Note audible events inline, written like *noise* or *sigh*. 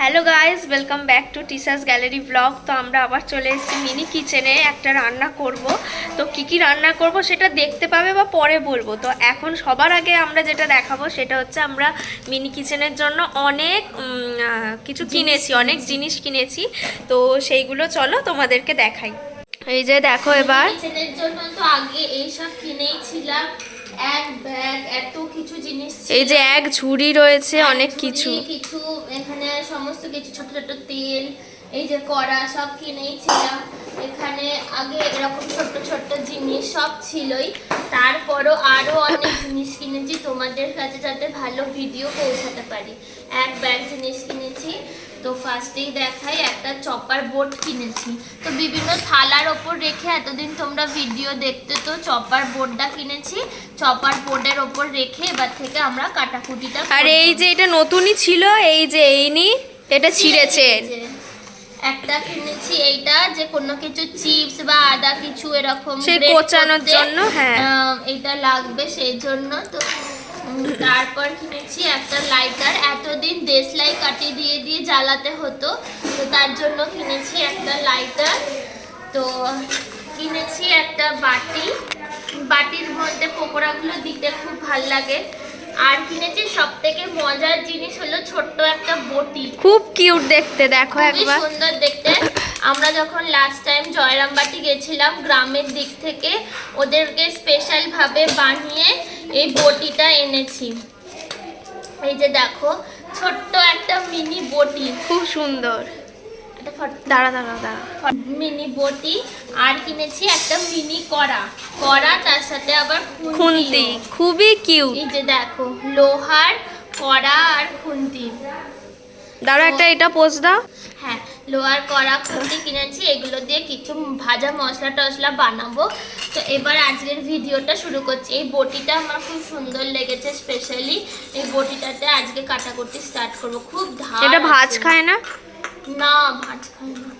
Hello guys welcome back to teachers gallery blog তো আমরা আবার চলে এসেছি মিনি কিচেনে একটা রান্না করব। তো কি কি রান্না করব সেটা দেখতে পাবে বা পরে বলব। তো এখন সবার আগে আমরা যেটা দেখাবো সেটা হচ্ছে আমরা মিনি কিচেনের জন্য অনেক কিছু কিনেছি অনেক জিনিস কিনেছি। তো সেইগুলো চলো তোমাদেরকে দেখাই। এই যে দেখো এবার। কিচেনের জন্য তো আগে এইসব কিনেই ছিলাম। এক ব্যাগ এত কিছু জিনিস এই যে এক ঝুড়ি রয়েছে অনেক কিছু। কিছু এখানে সমস্ত কিছু ছোট ছোট তেল এই যে কড়া সব কিনেই ছিলাম এখানে আগে এরকম ছোট ছোট জিনিস সব ছিলই। তারপরও আরও অনেক *coughs* জিনিস কিনেছি তোমাদের কাছে যাতে ভালো ভিডিও পৌঁছাতে পারি। এক ব্যাগ জিনিস কিনেছি। তো ফার্স্টেই দেখাই একটা চপার বোর্ড কিনেছি। তো বিভিন্ন থালার ওপর রেখে এতদিন তোমরা ভিডিও দেখতে তো চপার বোর্ডটা কিনেছি। চপার বোর্ডের ওপর রেখে এবার থেকে আমরা কাটাকুটিটা আর এই যে এটা নতুনই ছিল এই যে এই নি এটা ছিঁড়েছে। একটা কিনেছি এইটা যে কোনো কিছু চিপস বা আদা কিছু এরকম সেই কোচানোর জন্য, হ্যাঁ। এইটা লাগবে সেই জন্য। তো তারপর কিনেছি একটা লাইটার এতদিন দেশলাই কাটি দিয়ে দিয়ে জ্বালাতে হতো। তো তার জন্য কিনেছি একটা লাইটার তো কিনেছি একটা বাটি। বাটির মধ্যে পকোড়াগুলো দিতে খুব ভালো লাগে। আর কিনেছি সব থেকে মজার জিনিস হলো ছোট্ট একটা বটি। খুব কিউট দেখতে দেখো একবার। সুন্দর দেখতে। আমরা যখন লাস্ট টাইম জয়রামবাটি গেছিলাম গ্রামের দিক থেকে ওদেরকে স্পেশাল ভাবে বানিয়ে এই বটিটা এনেছি। এই যে দেখো ছোট্ট একটা মিনি বটি। খুব সুন্দর। দাঁড়া দাঁড়া দাঁড়া। মিনি বটি। আর কিনেছি একটা মিনি কড়া। কড়া তার সাথে আবার খুন্তি। খুন্তি। খুবই কিউট এই যে দেখো লোহার কড়া আর খুন্তি। দাঁড়া একটা এটা পোজ দাও। হ্যাঁ লোহার কড়া খুঁটি কিনেছি এগুলো দিয়ে কিছু ভাজা মশলা টশলা বানাবো। তো এবার আজকের ভিডিওটা শুরু করছি। এই বটিটা আমার খুব সুন্দর লেগেছে স্পেশালি এই বটিটাতে আজকে কাটাকুটি স্টার্ট করব। খুব ধার এটা ভাজ খায় না? না ভাজ খায় না।